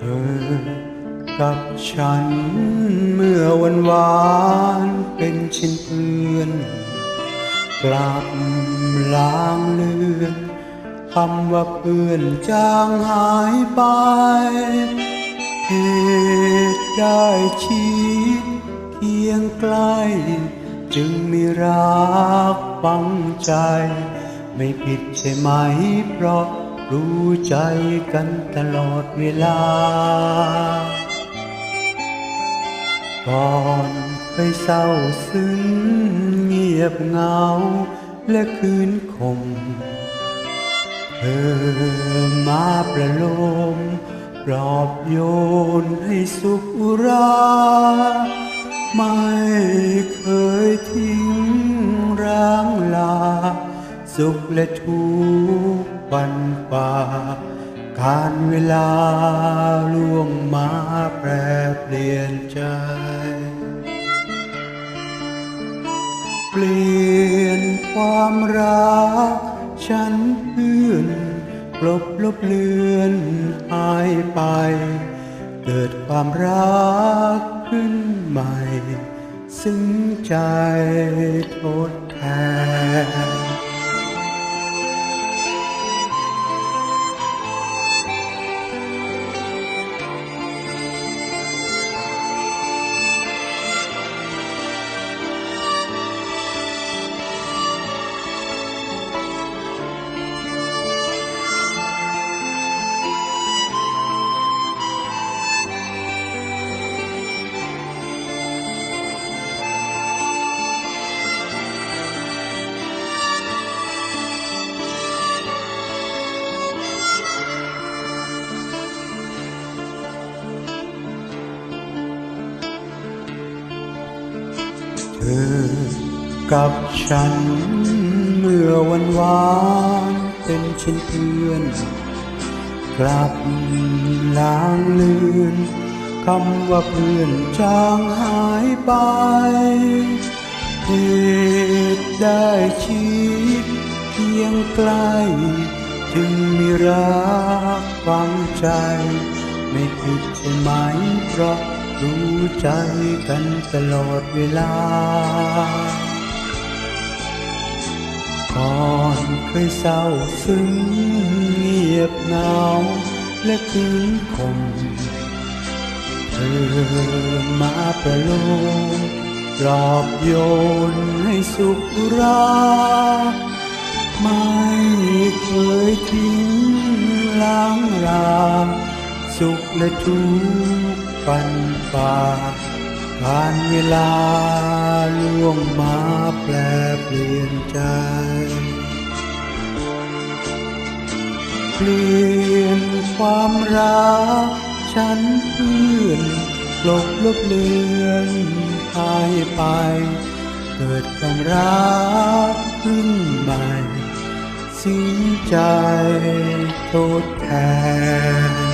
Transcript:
ธอกับฉันเมื่อวันวานเป็นเช่นเพื่อนกลับล้างเลือนคำว่าเพื่อนจางหายไปเหตุได้ชีดเคียงใกล้จึงมีรักฝังใจ ไม่ผิดใช่ไหมเพราะ รู้ใจกันตลอดเวลา ก่อนเคยเศร้าซึ้งเงียบเหงาและคืนคม เธอมาประโลมปลอบโยนให้สุขรา ไม่เคยทิ้ง สุขและทุกข์ปันป่า การเวลาล่วงมาแปรเปลี่ยนใจ เปลี่ยนความรัก ฉันเพื่อนกลบลบเลือนหายไป เกิดความรักขึ้นใหม่ ซึ้งใจทดแทน เธอกับฉัน เมื่อวันวานเป็นเช่นเพื่อน กลับลางเลือนคำว่าเพื่อนจางหายไปเหตุได้ชีดเพียงใกล้จึงมีรักฝังใจ ไม่ผิดใช่ไหมเพราะ รู้ใจกันตลอดเวลา ก่อนเคยเศร้าซึ้งเงียบเหงาและคืนคมเธอมาประโลมปลอบโยนให้สุขรา ไม่เคยทิ้งล้างรา สุขและทุกข์ ปันป่าการเวลาล่วงมาแปลเปลี่ยนใจเปลี่ยนความรักฉันเพื่อนกลบลบเลือนหายไป เกิดความรักขึ้นใหม่ สิ้นใจทดแทน